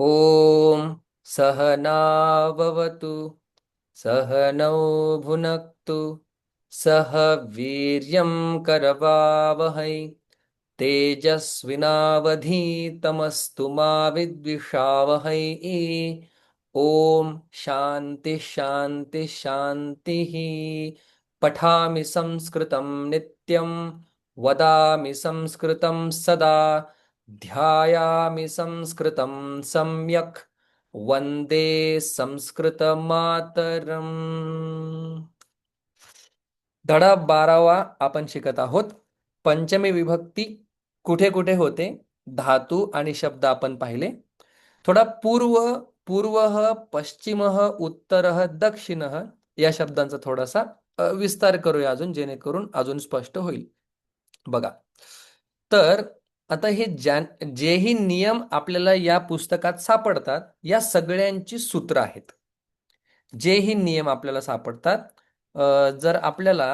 ॐ सहनाववतु सहनौ भुनक्तु सह वीर्यं करवावहै तेजस्विनावधीतमस्तु मा विद्विषावहै शान्ति शान्ति शान्तिः पठामि संस्कृतं नित्यं वदामि संस्कृतं सदा ध्यायामि संस्कृतं सम्यक्। वन्दे संस्कृतमातरम्। धडा बारावा आपण शिकत आहोत. पंचमी विभक्ती कुठे कुठे होते? धातू आणि शब्द आपण पाहिले. थोडा पूर्व पूर्व पश्चिम उत्तर दक्षिण या शब्दांचा थोडासा विस्तार करूया अजून जेणेकरून अजून स्पष्ट होईल. बघा. तर आता हे ज्या जेही नियम आपल्याला या पुस्तकात सापडतात या सगळ्यांची सूत्र आहेत. जेही नियम आपल्याला सापडतात जर आपल्याला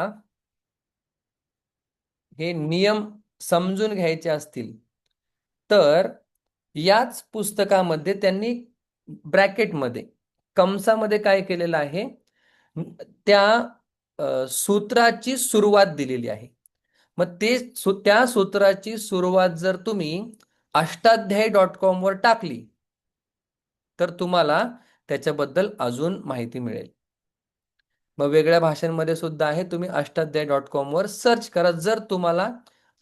हे नियम समजून घ्यायचे असतील तर याच पुस्तकामध्ये त्यांनी ब्रॅकेटमध्ये कंसामध्ये काय केलेलं आहे? त्या सूत्राची सुरुवात दिलेली आहे. मग ते सु त्या सूत्राची सुरुवात जर तुम्ही अष्टाध्यायी डॉट कॉमवर टाकली तर तुम्हाला त्याच्याबद्दल अजून माहिती मिळेल. मग वेगळ्या भाषांमध्ये सुद्धा आहे तुम्ही अष्टाध्याय डॉट कॉमवर सर्च करा जर तुम्हाला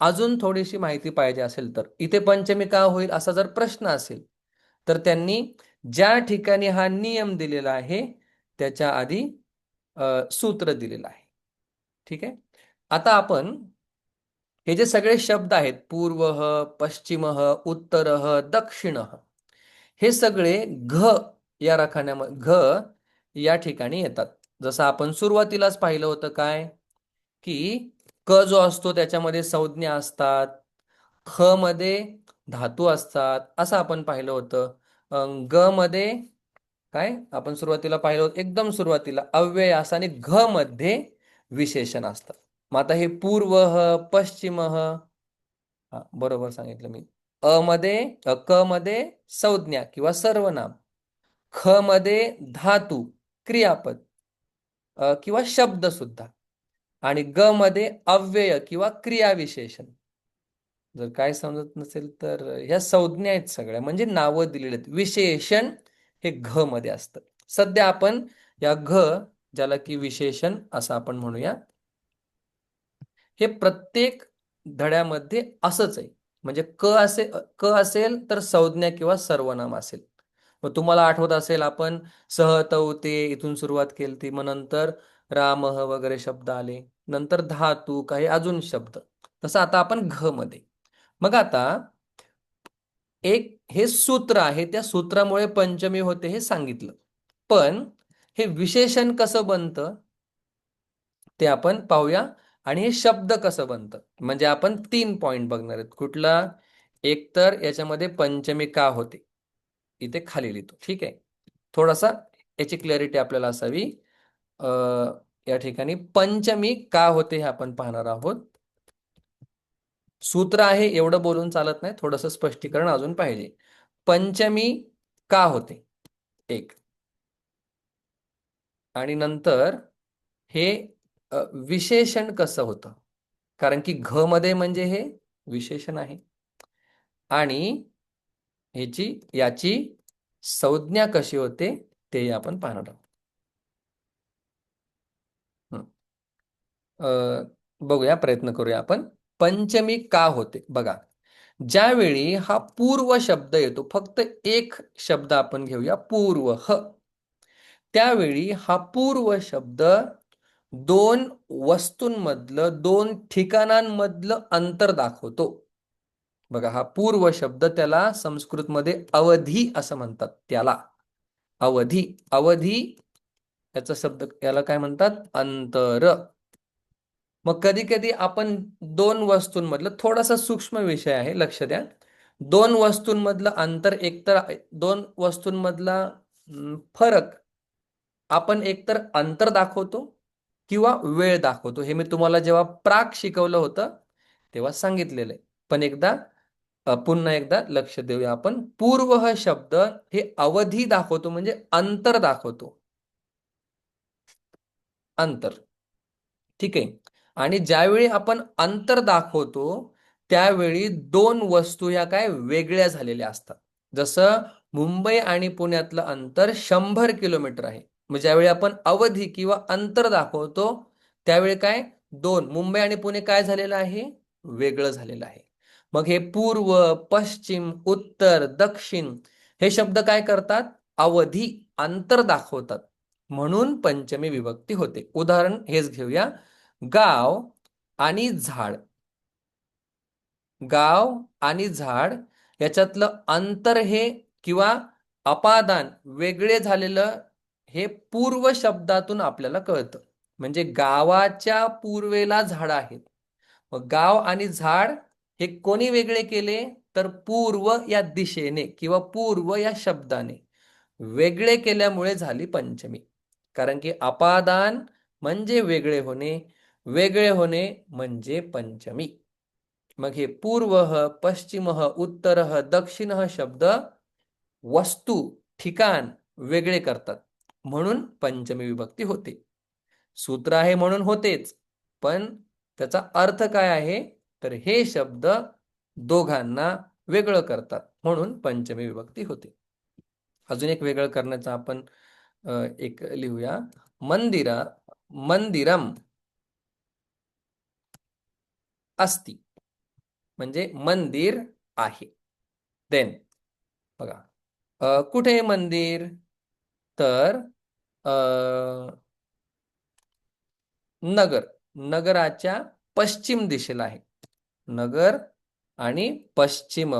अजून थोडीशी माहिती पाहिजे असेल तर. इथे पंचमी का होईल असा जर प्रश्न असेल तर त्यांनी ज्या ठिकाणी हा नियम दिलेला आहे त्याच्या आधी सूत्र दिलेलं आहे. ठीक आहे? आता आपण हे जे सगळे शब्द आहेत पूर्व पश्चिम उत्तर दक्षिण हे सगळे घ या रखान्यामध्ये घ या ठिकाणी येतात. जसं आपण सुरुवातीलाच पाहिलं होतं काय? की क जो असतो त्याच्यामध्ये संज्ञा असतात ख मध्ये धातू असतात असं आपण पाहिलं होतं. ग मध्ये काय? आपण सुरुवातीला पाहिलं होतं एकदम सुरुवातीला अव्यय असं आणि घ मध्ये विशेषण असतात मग आता हे पूर्व पश्चिम हा. बरोबर सांगितलं मी. अ मध्ये क मध्ये संज्ञा किंवा सर्वनाम. ख मध्ये धातू क्रियापद किंवा शब्द सुद्धा. आणि ग मध्ये अव्यय किंवा क्रियाविशेषण. जर काय समजत नसेल तर ह्या संज्ञा आहेत सगळ्या. म्हणजे नावं दिलेली आहेत. विशेषण हे घ मध्ये असतं. सध्या आपण या घ ज्याला की विशेषण असं आपण म्हणूया हे प्रत्येक धड्यामध्ये असंच आहे. म्हणजे क असे क असेल तर संज्ञा किंवा सर्वनाम असेल. मग तुम्हाला आठवत असेल आपण सह ते इथून सुरुवात केली ती मग नंतर रामह वगैरे शब्द आले नंतर धातू काही अजून शब्द. तसं आता आपण घ मध्ये. मग आता एक हे सूत्र आहे त्या सूत्रामुळे पंचमी होते हे सांगितलं. पण हे विशेषण कसं बनतं? ते आपण पाहूया. आणि हे शब्द कसं बनतं? म्हणजे आपण तीन पॉइंट बघणार आहेत. कुठला? एक तर याच्यामध्ये पंचमी का होते? इथे खाली लिहितो. ठीक आहे? थोडासा याची क्लॅरिटी आपल्याला असावी. या ठिकाणी पंचमी का होते हे आपण पाहणार आहोत. सूत्र आहे एवढं बोलून चालत नाही. थोडंसं स्पष्टीकरण अजून पाहिजे. पंचमी का होते? एक. आणि नंतर हे विशेषण कसं होतं? कारण की घ मध्ये म्हणजे हे विशेषण आहे. आणि ह्याची याची संज्ञा कशी होते ते आपण पाहणार आहोत. बघूया प्रयत्न करूया आपण. पंचमी का होते? बघा ज्यावेळी हा पूर्व शब्द येतो फक्त एक शब्द आपण घेऊया पूर्व ह. त्यावेळी हा पूर्व शब्द दोन वस्तूंमधलं दोन ठिकाणांमधलं अंतर दाखवतो. बघा हा पूर्व शब्द त्याला संस्कृतमध्ये अवधी असं म्हणतात त्याला. अवधी अवधी याचा शब्द याला काय म्हणतात? अंतर. मग कधी कधी आपण दोन वस्तूंमधलं थोडासा सूक्ष्म विषय आहे लक्ष द्या. दोन वस्तूंमधलं अंतर एकतर दोन वस्तूंमधला फरक आपण एकतर अंतर दाखवतो किंवा वेळ दाखवतो. हे मी तुम्हाला जेव्हा प्राक शिकवलं होतं तेव्हा सांगितलेलं आहे. पण एकदा पुन्हा एकदा लक्ष देऊया आपण. पूर्व शब्द हे अवधी दाखवतो म्हणजे अंतर दाखवतो. अंतर. ठीक आहे? आणि ज्यावेळी आपण अंतर दाखवतो त्यावेळी दोन वस्तू या काय वेगळ्या झालेल्या असतात. जसं मुंबई आणि पुण्यातलं अंतर शंभर किलोमीटर आहे. मग ज्यावेळी आपण अवधी किंवा अंतर दाखवतो त्यावेळी काय? दोन. मुंबई आणि पुणे काय झालेलं आहे? वेगळं झालेलं आहे. मग हे पूर्व पश्चिम उत्तर दक्षिण हे शब्द काय करतात? अवधी अंतर दाखवतात. म्हणून पंचमी विभक्ती होते. उदाहरण हेच घेऊया. गाव आणि झाड. गाव आणि झाड याच्यातलं अंतर हे किंवा अपादान वेगळे झालेलं हे पूर्व शब्दातून आपल्याला कळतं. म्हणजे गावाच्या पूर्वेला झाड आहेत. मग गाव आणि झाड हे कोणी वेगळे केले? तर पूर्व या दिशेने किंवा पूर्व या शब्दाने. वेगळे केल्यामुळे झाली पंचमी. कारण की अपादान म्हणजे वेगळे होणे वेगळे होणे म्हणजे पंचमी. मग हे पूर्व पश्चिम उत्तर दक्षिण शब्द वस्तू ठिकाण वेगळे करतात. म्हणून पंचमी विभक्ती होते. सूत्र आहे म्हणून होतेच पण त्याचा अर्थ काय आहे? तर हे शब्द दोघांना वेगळं करतात म्हणून पंचमी विभक्ती होते. अजून एक वेगळं करण्याचा आपण एक लिहूया. मंदिरा मंदिरम अस्ति म्हणजे मंदिर आहे. देन बघा कुठे मंदिर? तर नगर नगराच्या पश्चिम दिशेला आहे. नगर आणि पश्चिम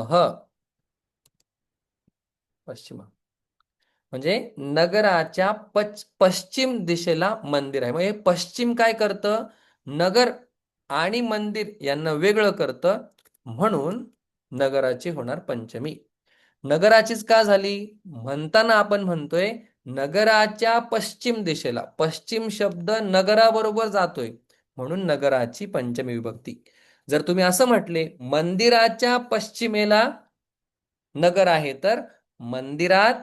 पश्चिम म्हणजे नगराच्या पच पश्चिम दिशेला मंदिर आहे. म्हणजे पश्चिम काय करतं? नगर आणि मंदिर यांना वेगळं करतं. म्हणून नगराची होणार पंचमी. नगराचीच का झाली? म्हणताना आपण म्हणतोय नगराच्या पश्चिम दिशेला. पश्चिम शब्द नगराबरोबर जातोय. म्हणून नगराची पंचमी विभक्ती. जर तुम्ही असं म्हटले मंदिराच्या पश्चिमेला नगर आहे तर मंदिरात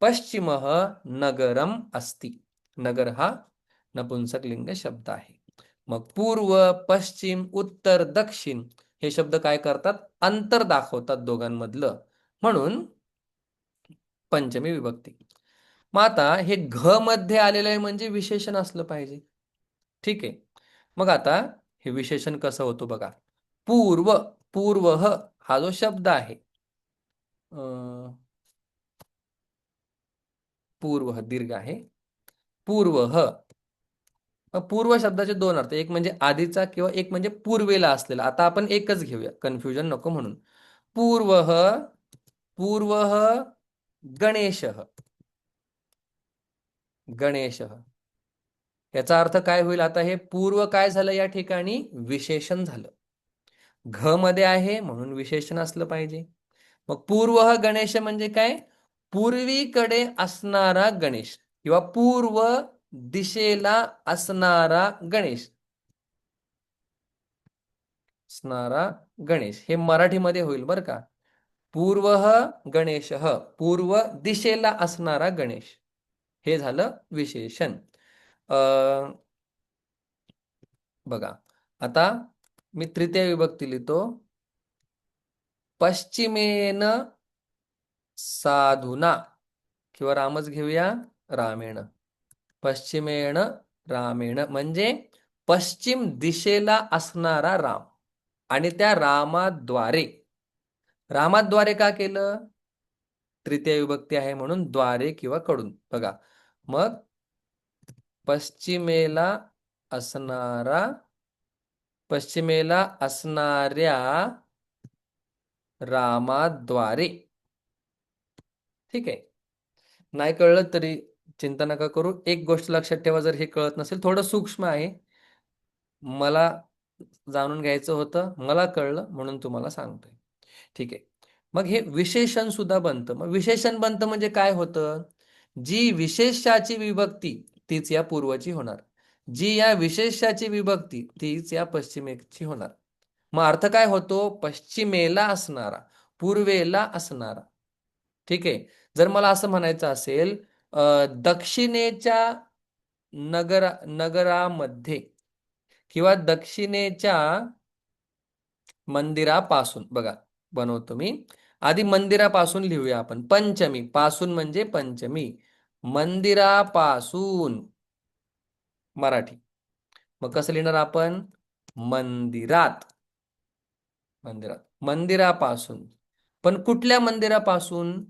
पश्चिम नगरम असती. नगर हा नपुंसक लिंग शब्द आहे. मग पूर्व पश्चिम उत्तर दक्षिण हे शब्द काय करतात? अंतर दाखवतात दोघांमधलं. म्हणून पंचमी विभक्ती. मग आता हे घ मध्ये आलेलं आहे म्हणजे विशेषण असलं पाहिजे. ठीक आहे. मग आता हे विशेषण कसं होतं बघा. पूर्व पूर्व हा जो शब्द आहे. पूर्व दीर्घ आहे. पूर्व पूर्व शब्दाचे दोन अर्थ एक म्हणजे आधीचा किंवा एक म्हणजे पूर्वेला असलेला. आता आपण एकच घेऊया. कन्फ्युजन नको म्हणून. पूर्व पूर्व गणेश गणेश. याचा अर्थ काय होईल? आता हे पूर्व काय झालं या ठिकाणी? विशेषण झालं. घ मध्ये आहे म्हणून विशेषण असलं पाहिजे. मग पूर्व गणेश म्हणजे काय? पूर्वीकडे असणारा गणेश किंवा पूर्व दिशेला असणारा गणेश. असणारा गणेश. हे मराठीमध्ये होईल बर का. पूर्व गणेश. पूर्व दिशेला असणारा गणेश. हे झालं विशेषण. बघा आता मी तृतीय विभक्ती लिहितो. पश्चिमेन साधुना किंवा रामच घेऊया रामेण. पश्चिमेण रामेण म्हणजे पश्चिम दिशेला असणारा राम आणि त्या रामाद्वारे. रामाद्वारे का केलं? तृतीय विभक्ती आहे म्हणून द्वारे किंवा कडून. बघा मग पश्चिमेला असणारा पश्चिमेला असणाऱ्या रामाद्वारे. ठीक आहे. नाही कळलं तरी चिंता नका करू. एक गोष्ट लक्षात ठेवा जर हे कळत नसेल थोडं सूक्ष्म आहे. मला जाणून घ्यायचं होतं मला कळलं म्हणून तुम्हाला सांगतोय. ठीक आहे. मग हे विशेषण सुद्धा बनतं. मग विशेषण बनतं म्हणजे काय होतं? जी विशेषाची विभक्ती तीच या पूर्वची होणार. जी या विशेषाची विभक्ती तीच या पश्चिमेची होणार. मग अर्थ काय होतो? पश्चिमेला असणारा पूर्वेला असणारा. ठीक आहे? जर मला असं म्हणायचं असेल दक्षिणेच्या नगरा नगरामध्ये किंवा दक्षिणेच्या मंदिरापासून बघा बनवतो मी. आधी मंदिरापासून लिहूया आपण. पंचमी. पासून म्हणजे पंचमी. मंदिरापासून. मराठी. मग कसं लिहिणार आपण? मंदिरात. मंदिरात. मंदिरापासून. पण कुठल्या मंदिरापासून?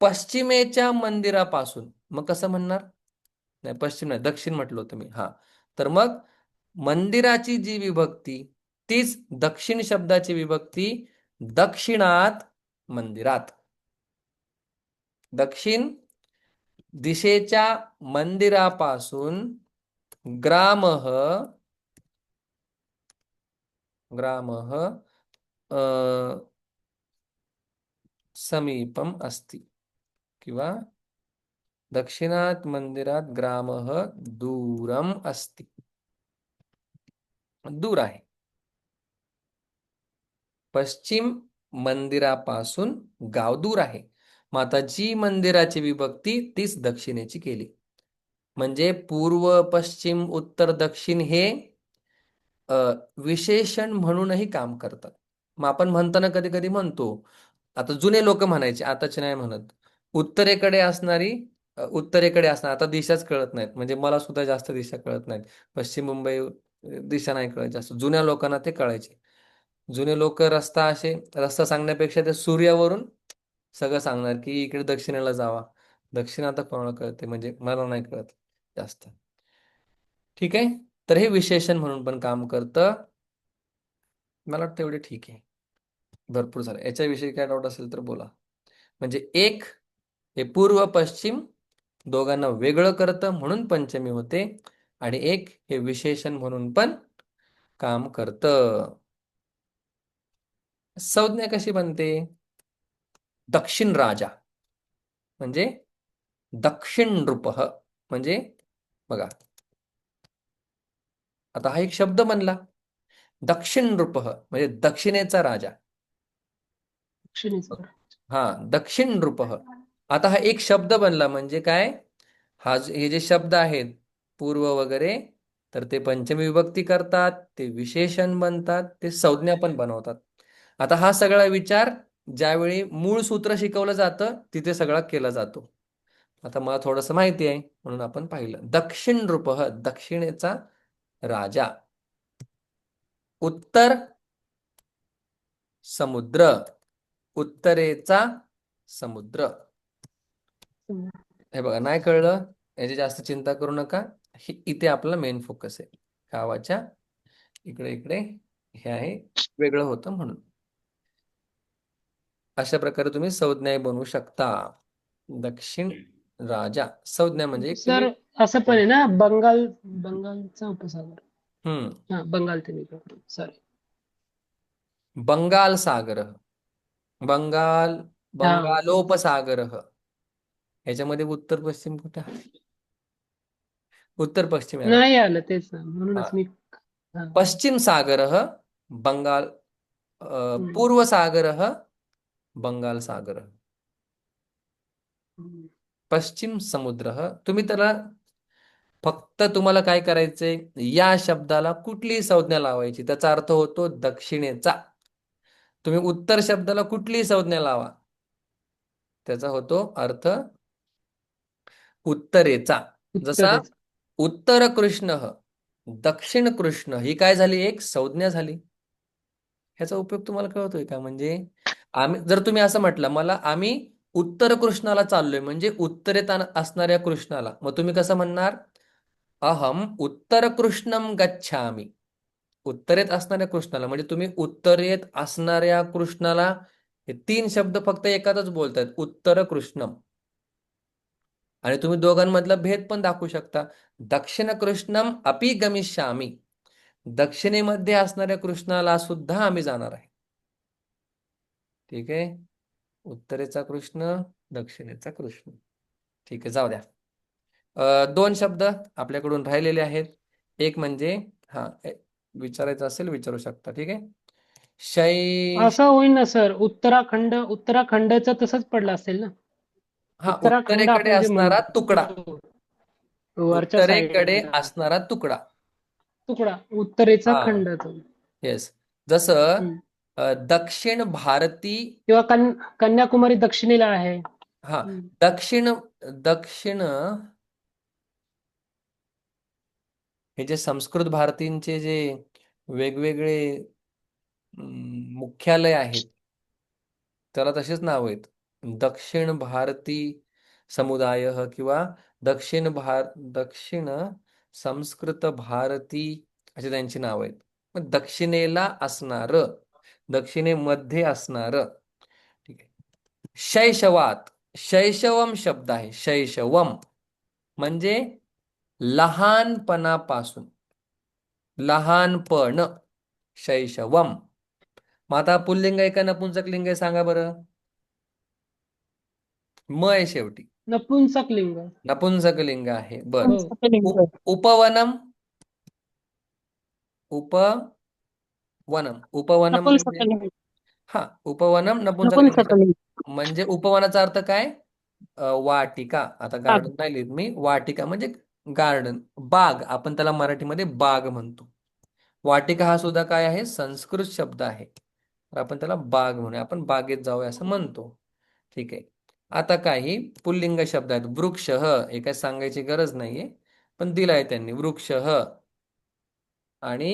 पश्चिमेच्या मंदिरापासून. मग कसं म्हणणार? नाही पश्चिम नाही दक्षिण म्हटलं होतं मी. हा. तर मग मंदिराची जी विभक्ती तीच दक्षिण शब्दाची विभक्ती दक्षिणात मंदिरात. दक्षिण दिशेच्या मंदिरापासून ग्राम ग्राम समीपम अस्ति किंवा दक्षिणात मंदिरात ग्राम दूरम अस्ति. दूर आहे. पश्चिम मंदिरापासून गाव दूर आहे. माता जी मंदिराची विभक्ती तीच दक्षिणेची केली. म्हणजे पूर्व पश्चिम उत्तर दक्षिण हे विशेषण म्हणूनही काम करतात. मग आपण म्हणताना कधी कधी म्हणतो आता जुने लोक म्हणायचे आताचे नाही म्हणत. उत्तरेकडे असणारी उत्तरेकडे असणार आता दिशाच कळत नाहीत. म्हणजे मला सुद्धा जास्त दिशा कळत नाहीत. पश्चिम मुंबई दिशा नाही कळत जास्त. जुन्या लोकांना ते कळायचे. जुने लोक रस्ता असे रस्ता सांगण्यापेक्षा ते सूर्यावरून सगळं सांगणार की इकडे दक्षिणेला जावा. दक्षिण आता कोणाला कळते म्हणजे मला नाही कळत जास्त. ठीक आहे? तर हे विशेषण म्हणून पण काम करतं. मला वाटतं एवढे ठीक आहे. भरपूर झालं. याच्याविषयी काय डाऊट असेल तर बोला. म्हणजे एक हे पूर्व पश्चिम दोघांना वेगळं करतं म्हणून पंचमी होते. आणि एक हे विशेषण म्हणून पण काम करतं. संज्ञा कशी बनते? दक्षिण राजा. म्हणजे दक्षिण नृप म्हणजे बघा. आता हा एक शब्द बनला. दक्षिण नृप म्हणजे दक्षिणेचा राजा. हा दक्षिण नृप. आता हा एक शब्द बनला म्हणजे काय? हा हे जे शब्द आहेत पूर्व वगैरे तर ते पंचमी विभक्ती करतात ते विशेषण बनतात ते संज्ञा पण बनवतात. आता हा सगळा विचार ज्यावेळी मूळ सूत्र शिकवलं जातं तिथे सगळा केला जातो. आता मला थोडस माहिती आहे म्हणून आपण पाहिलं. दक्षिण रूप दक्षिणेचा राजा. उत्तर समुद्र. उत्तरेचा समुद्र. हे बघा नाही कळलं? याची जास्त चिंता करू नका. इथे आपला मेन फोकस आहे. गावाच्या इकडे इकडे हे आहे वेगळं होतं म्हणून. अशा प्रकारे तुम्ही संज्ञा बनवू शकता. दक्षिण राजा. संज्ञा म्हणजे सर असं पण आहे ना बंगाल बंगालचा उपसागर. हम्म. हा बंगाल ते सॉरी बंगाल सागर. बंगाल बंगालोपसागर. ह्याच्यामध्ये उत्तर पश्चिम कुठे उत्तर पश्चिम नाही आलं तेच म्हणूनच मी पश्चिम सागर. बंगाल पूर्व सागर. बंगाल सागर. पश्चिम समुद्र. तुम्ही त्याला फक्त तुम्हाला काय करायचंय? या शब्दाला कुठलीही संज्ञा लावायची. त्याचा अर्थ होतो दक्षिणेचा. तुम्ही उत्तर शब्दाला कुठलीही संज्ञा लावा. त्याचा होतो अर्थ उत्तरेचा. जसा उत्तर कृष्ण दक्षिण कृष्ण ही काय झाली? एक संज्ञा झाली. ह्याचा उपयोग तुम्हाला कळतोय का? म्हणजे आम्ही जर तुम्ही असं म्हटलं मला आम्ही उत्तर कृष्णाला चाललोय म्हणजे उत्तरेत असणाऱ्या कृष्णाला. मग तुम्ही कसं म्हणणार? अहम उत्तर कृष्णम गच्छामी. उत्तरेत असणाऱ्या कृष्णाला. म्हणजे तुम्ही उत्तरेत असणाऱ्या कृष्णाला हे तीन शब्द फक्त एकातच बोलतात उत्तर कृष्णम आणि तुम्ही दोघांमधला भेद पण दाखवू शकता. दक्षिण कृष्णम अपि गमिष्यामी. दक्षिणेमध्ये असणाऱ्या कृष्णाला सुद्धा आम्ही जाणार आहे. ठीक आहे? उत्तरेचा कृष्ण दक्षिणेचा कृष्ण. ठीक आहे जाऊ द्या. दोन शब्द आपल्याकडून राहिलेले आहेत. एक म्हणजे हा विचारायचं असेल विचारू शकता. ठीक आहे? शै असं होईल ना सर. उत्तराखंड उत्तराखंडचं तसंच पडलं असेल ना? हा उत्तराखंड उत्तरेकडे असणारा तुकडा. उत्तरेकडे असणारा तुकडा. तुकडा. उत्तरेचा. खंड येस जसं दक्षिण भारती किंवा कन कन्याकुमारी दक्षिणेला आहे. हा. दक्षिण दक्षिण हे जे संस्कृत भारतींचे जे वेगवेगळे मुख्यालय आहेत त्याला तसेच नाव आहेत. दक्षिण भारती समुदाय किंवा दक्षिण भार दक्षिण संस्कृत भारती असे त्यांची नाव आहेत. मग दक्षिणेला असणार दक्षिणेमध्ये असणार. ठीक आहे. शैशवात शैशवम शब्द आहे. शैशवम म्हणजे लहानपणापासून. लहानपण शैशवम. मग आता पुल्लिंग आहे का नपुंसक लिंग आहे सांगा बरं. म आहे शेवटी. नपुंसक लिंग. नपुंसक लिंग आहे. बर. हो. उप- उपवनम. उपवनम म्हणजे हा उपवनम नपुंसक लिंग म्हणजे उपवनाचा अर्थ काय? अ, वाटिका. आता गार्डन नाही लिहित मी. वाटिका म्हणजे गार्डन बाग. आपण त्याला मराठीमध्ये बाग म्हणतो. वाटिका हा सुद्धा काय आहे? संस्कृत शब्द आहे. तर आपण त्याला बाग म्हणूया. आपण बागेत जाऊया असं म्हणतो. ठीक आहे. आता काही पुल्लिंग शब्द आहेत. वृक्ष हे. काय सांगायची गरज नाहीये. पण दिलाय त्यांनी. वृक्ष आणि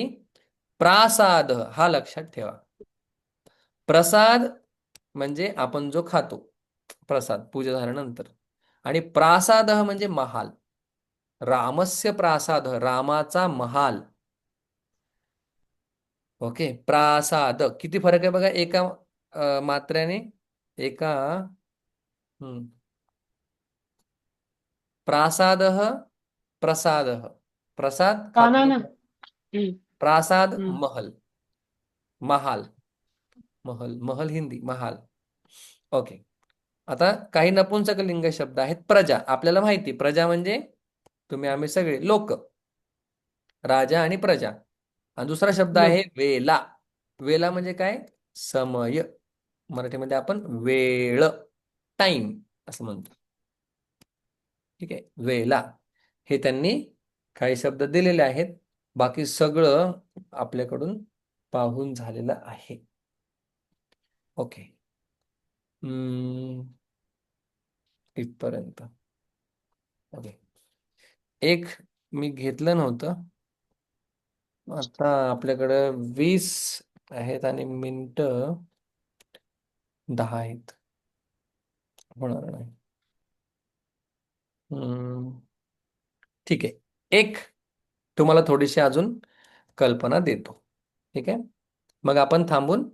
प्रासाद हा लक्षात ठेवा. प्रसाद म्हणजे आपण जो खातो प्रसाद पूजा झाल्यानंतर. आणि प्रासाद म्हणजे महाल. रामस्य प्रासाद रामाचा महाल. ओके प्रासाद. किती फरक आहे बघा एका मात्र्याने? एका हम्म. प्रासाद प्रसाद. प्रसाद. प्रासाद. महल. महाल. महल महल हिंदी महाल. ओके आता काही नपुंसक लिंग शब्द आहेत. प्रजा. आपल्याला माहिती प्रजा म्हणजे तुम्ही आम्ही सगळे लोक. राजा आणि प्रजा. आणि दुसरा शब्द. आहे वेला. वेला म्हणजे काय? समय. मराठीमध्ये आपण वेळ टाइम असं म्हणतो. ठीक आहे? वेला. हे त्यांनी काही शब्द दिलेले आहेत. बाकी सगळं आपल्याकडून पाहून झालेलं आहे. ओके. हम्म, इथपर्यंत. ओके. एक मी घेतलं नव्हतं. आता आपल्याकडं वीस आहेत आणि मिनटं दहा आहेत. होणार नाही. हम्म, ठीक आहे. एक तुम्हाला थोडीशी अजून कल्पना देतो. ठीक आहे? मग आपण थांबून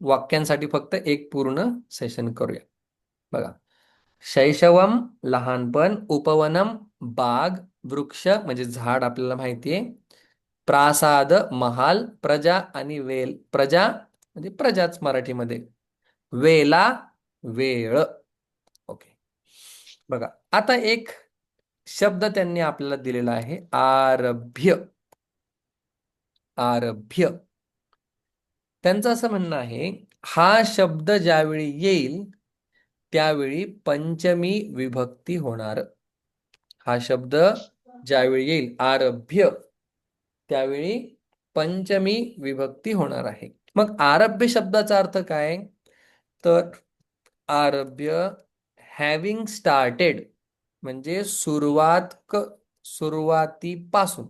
वाक्यांसाठी फक्त एक पूर्ण सेशन करूया. बघा. शैशवम लहानपण उपवनम बाग वृक्ष म्हणजे झाड आपल्याला माहिती आहे. प्रासाद महाल प्रजा आणि वेल प्रजा म्हणजे प्रजाच मराठीमध्ये. वेला वेळ. ओके. बघा. आता एक शब्द त्यांनी आपल्याला दिलेला आहे. आरभ्य. आरभ्य. त्यांचं असं म्हणणं आहे हा शब्द ज्यावेळी येईल त्यावेळी पंचमी विभक्ती होणार. हा शब्द ज्यावेळी येईल आरभ्य त्यावेळी पंचमी विभक्ती होणार आहे. मग आरभ्य शब्दाचा अर्थ काय? तर आरभ्य हॅव्हिंग स्टार्टेड म्हणजे सुरुवात क सुरुवातीपासून.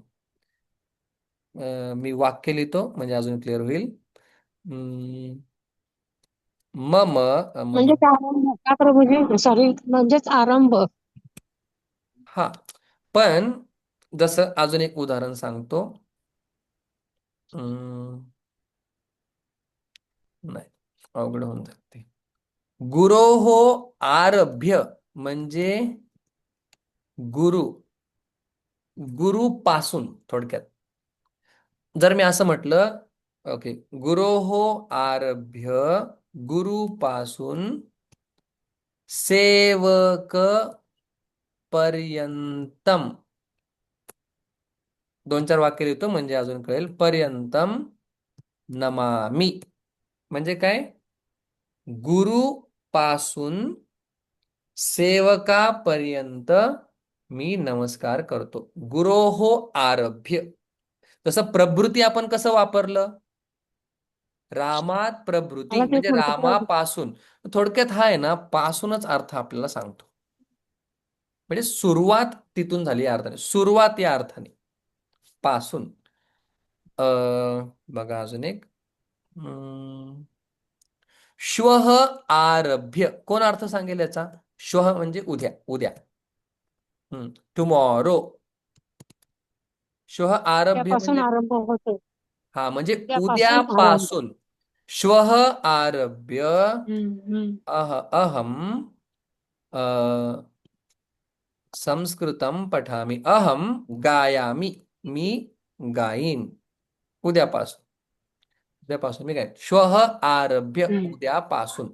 मी वाक्य लिहितो म्हणजे अजून क्लिअर होईल. मम म्हणजे आरंभ का प्रभूजी सॉरी म्हणजेच आरंभ. हा पण जसं अजून एक उदाहरण सांगतो. नाही अवघड होऊन जाते. गुरोहो आरभ्य म्हणजे गुरु गुरु पासून थोडक्यात. जर मी असं म्हटलं ओके गुरोहो आरभ्य गुरु पासून सेवक पर्यंतम. दोन चार वाक्य लिहितो म्हणजे अजून कळेल. पर्यंतम नमामी. म्हणजे काय? गुरु पासून सेवकापर्यंत मी नमस्कार करतो. गुरोहो आरभ्य. तसं प्रभृती आपण कसं वापरलं? रामात प्रभृती म्हणजे. रामापासून. थोडक्यात हा आहे ना पासूनच अर्थ आपल्याला सांगतो. म्हणजे सुरुवात तिथून झाली या अर्थाने. सुरुवात या अर्थाने. पासून. अ बघा अजून एक. श्वः आरभ्य. कोण अर्थ सांगेल याचा? श्वः म्हणजे उद्या. उद्या. टुमॉरो श्वः आरभ्य त्यापासून म्हणजे आरंभ होतो. हा म्हणजे उद्यापासून. उद्यापासून श्वः आरभ्य हम्म, हम्म. अह अहम अ संस्कृतं पठामि. अहम गायामि. मी गाईन उद्यापासून. उद्यापासून मी गाईन श्वः आरभ्य हम्म. उद्यापासून.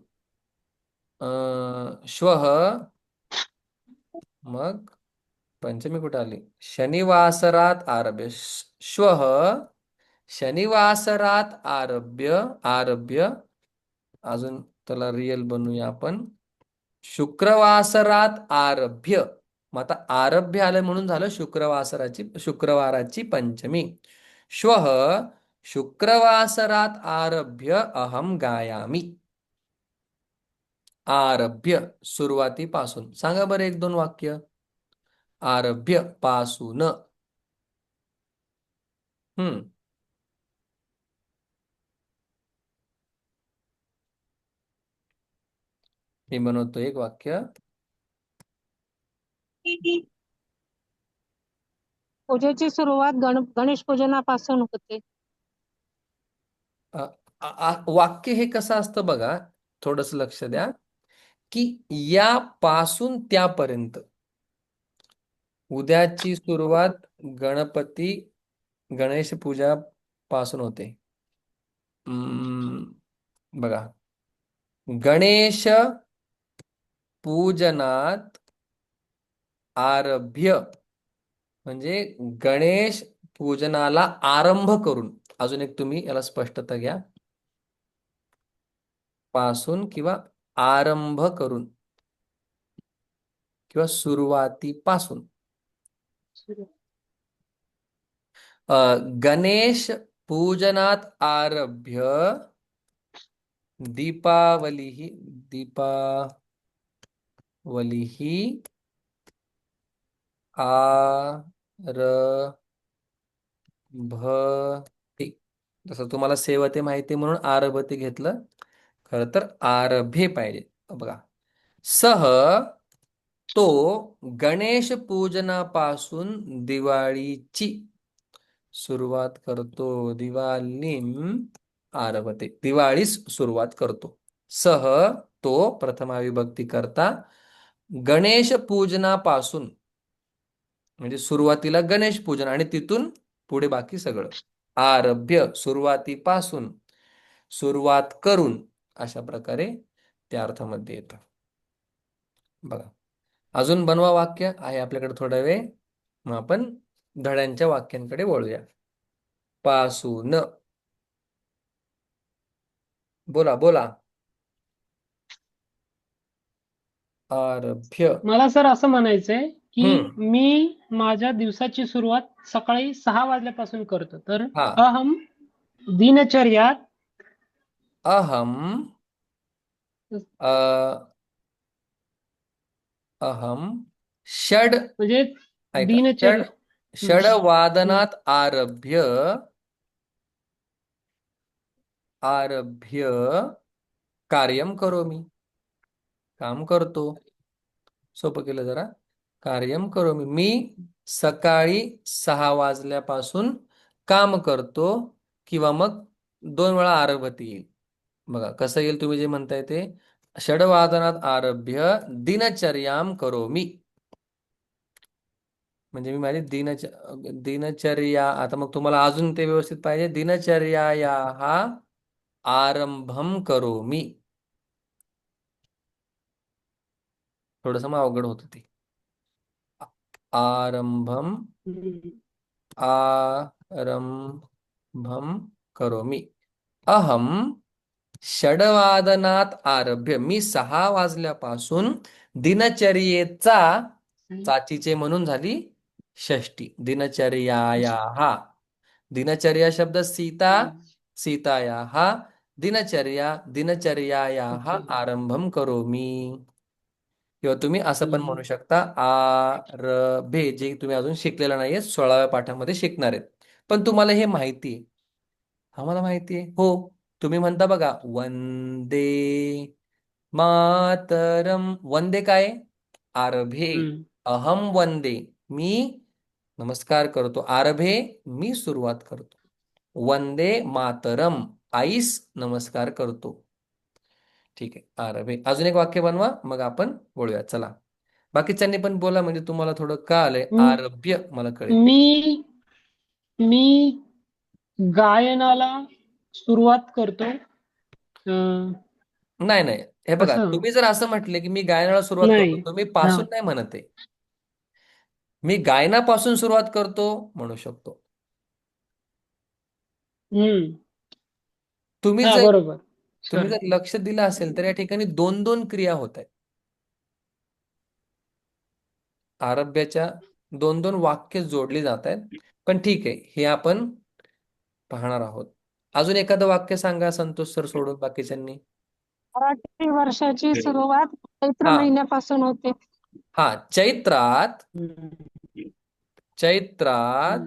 अ श्वः मग पंचमी कुठे आली? शनिवासरात आरभ्य. श्व श्वः शनिवासरात आरभ्य आरभ्य. अजून त्याला रियल बनवूया आपण. शुक्रवासरात आरभ्य. मग आता आरभ्य आलं म्हणून झालं शुक्रवासराची शुक्रवाराची पंचमी. श्वः शुक्रवासरात आरभ्य अहम गायामी. आरभ्य सुरुवातीपासून. सांगा बरं एक दोन वाक्य. आरभ्यपासून हम्म. मी बनवतो एक वाक्य. पूजेची सुरुवात गण गणेश पूजनापासून होते. अ- आ- आ- वाक्य हे कसं असतं बघा थोडस लक्ष द्या की या पासून त्यापर्यंत. उद्याची सुरुवात गणपती गणेश पूजा पासून होते. हम्म, बघा. गणेश पूजनात आरभ्य म्हणजे गणेश पूजनाला आरंभ करून अजून एक तुम्ही याला स्पष्टता घ्या. पासून किंवा आरंभ करून किंवा सुरुवातीपासून. गणेश पूजनात आरभ्य दीपावली दीपावली आरभते. जसं तुम्हाला सेवते माहिती म्हणून आरभते घेतलं खरं तर आरभे पाहिजे बघा. सह तो गणेश पूजनापासून दिवाळीची सुरुवात करतो. दिवाळीम आरभते दिवाळीस सुरुवात करतो. सह तो प्रथमा विभक्ती करता. गणेश पूजनापासून म्हणजे सुरुवातीला गणेश पूजन आणि तिथून पुढे बाकी सगळं. आरभ्य सुरुवातीपासून सुरुवात करून अशा प्रकारे त्या अर्थामध्ये येतं. बघा. अजून बनवा वाक्य आहे आपल्याकडे थोडा वेळ. मग आपण धड्यांच्या वाक्यांकडे वळूया. पासून. बोला बोला. आरभ्य. मला सर असं म्हणायचंय की हम्म. मी माझ्या दिवसाची सुरुवात सकाळी सहा वाजल्यापासून करतो. तर हा. अहम दिनचर्यात अहम अ, अहम षड म्हणजे ऐका दिनचर्या. षड षडवादनात आरभ्य आरभ्य कार्यम करोमि। काम करतो। सोपं केलं जरा। कार्यम करोमि। मी सकाळी सहा वाजल्यापासून काम करतो किंवा मग दोन वेळा आरभती येईल। बघा कसं येईल तुम्ही जे म्हणताय ते? षडवादनात आरभ्य दिनचर्याम करोमि. म्हणजे मी माझी दिनच दिनचर्या आता मग तुम्हाला अजून ते व्यवस्थित पाहिजे. दिनचर्याया हा आरंभम करोमि. थोडंसं मग अवघड होतं ते. आरंभम. आरंभम करोमि. अहम षडवादनात आरभ्य. मी सहा वाजल्यापासून दिनचर्येचा चाचीचे म्हणून झाली षष्टी दिनचर्यायाहा दिनचर्या शब्द सीता सीतायाः दिनचर्या दिनचर्यायाः आरंभम करोमि किंवा तुम्ही असं पण म्हणू शकता आरभे जे तुम्ही अजून शिकलेलं नाहीये सोळाव्या पाठामध्ये शिकणार आहेत. पण तुम्हाला हे माहिती आहे आम्हाला माहिती आहे हो. तुम्ही म्हणता बघा वंदे मातरम. वंदे काय? आरभे. अहम वंदे. मी नमस्कार करतो. आरभे मी सुरुवात करतो. वंदे मातरम. आईस नमस्कार करतो. ठीक आहे आरभे. अजून एक वाक्य बनवा मग आपण बोलूया चला. बाकीच्यांनी पण बोला म्हणजे तुम्हाला थोडं कळालंय. आरभ्य मला कळेल. मी मी गायनाला सुरुवात करतो? अं, नाही नाही. हे बघा असं? तुम्ही जर असं म्हटले की मी गायनाला सुरुवात नाही. करतो तुम्ही पासून. नाही म्हणत आहे. मी गायनापासून सुरुवात करतो म्हणू शकतो. हम्म. तुम्ही हा जर बरोबर. तुम्ही. जर लक्ष दिलं असेल तर या ठिकाणी दोन दोन क्रिया होत आहेत. आरभ्याच्या दोन दोन वाक्य जोडली जात आहेत. पण ठीक आहे हे आपण पाहणार आहोत. अजून एखादं वाक्य सांगा संतोष सर सोडून बाकीच्यांनी मराठी वर्षाची सुरुवात चैत्र हा. महिन्यापासून होते हा चैत्रात. चैत्रात.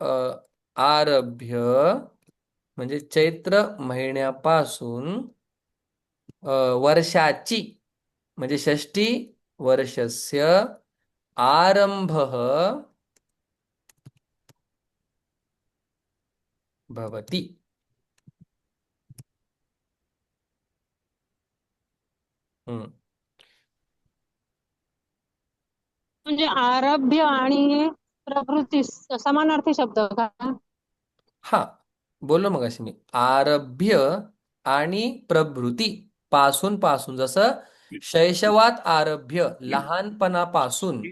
अ, आरभ्य म्हणजे चैत्र महिन्यापासून अ, वर्षाची म्हणजे षष्टी वर्षस्य आरंभः भवति। हम्म. म्हणजे आरभ्य आणि प्रवृत्ती समानार्थी शब्द का? हा बोललो मग अशी मी. आरभ्य आणि प्रभृती पासून पासून जसं शैशवात आरभ्य लहानपणापासून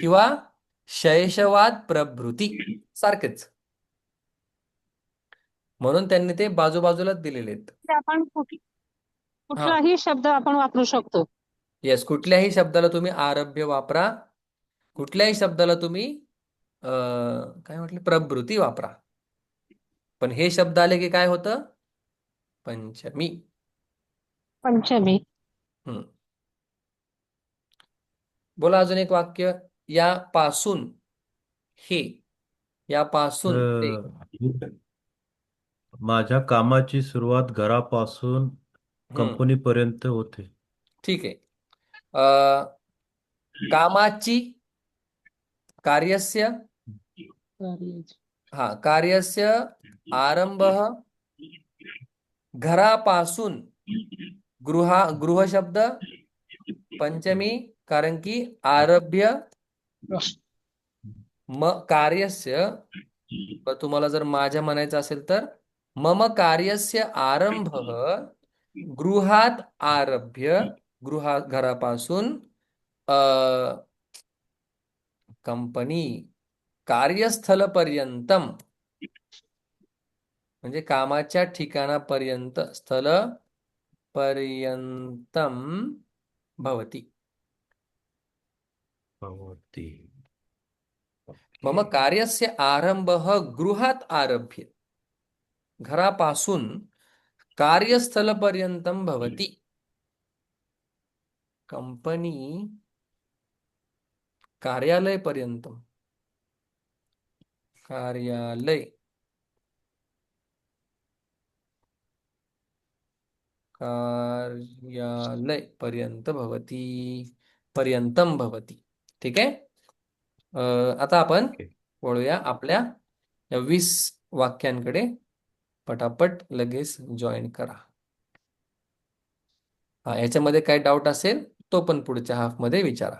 किंवा शैशवात प्रभृती सारखेच. म्हणून त्यांनी ते बाजूबाजूलाच दिलेले आहेत. आपण कुठ- कुठलाही शब्द आपण वापरू शकतो. येस कुठल्याही शब्दाला तुम्ही आरभ्य वापरा. कुठल्याही शब्दाला तुम्ही काय म्हटले? प्रभृती वापरा. पण हे शब्द आले की काय होतं? पंचमी. पंचमी. हम्म. बोला अजून एक वाक्य. या पासून हे. या पासून ते. माझ्या कामाची सुरुवात घरापासून हम्म. कंपनीपर्यंत होते ठीक आहे अ, कामाची कार्यस्य. हा कार्यस्य आरंभः घरापासून गृहा गृह शब्द पंचमी कारण की आरभ्य म कार्यस्य तुम्हाला जर माझ्या म्हणायचं असेल तर मम कार्यस्य आरंभः गृहात आरभ्य गृहा घरापासून कंपनी कार्यस्थलपर्यंतम म्हणजे कामाच्या ठिकाणापर्यंत स्थल पर्यंतम भवति. भवती मम कार्यस्य आरंभः गृहात आरभ्य. घरापासून कार्यस्थलपर्यंतम भवति. कंपनी कार्यालयपर्यंतम. कार्यालय. कार्यालय पर्यंत भवति. पर्यंतम भवति. ठीक आहे? आता आपण. वळूया आपल्या वीस वाक्यांकडे. पटापट लगेच जॉईन करा. हा याच्यामध्ये काय डाऊट असेल तो पण पुढच्या हाफमध्ये विचारा.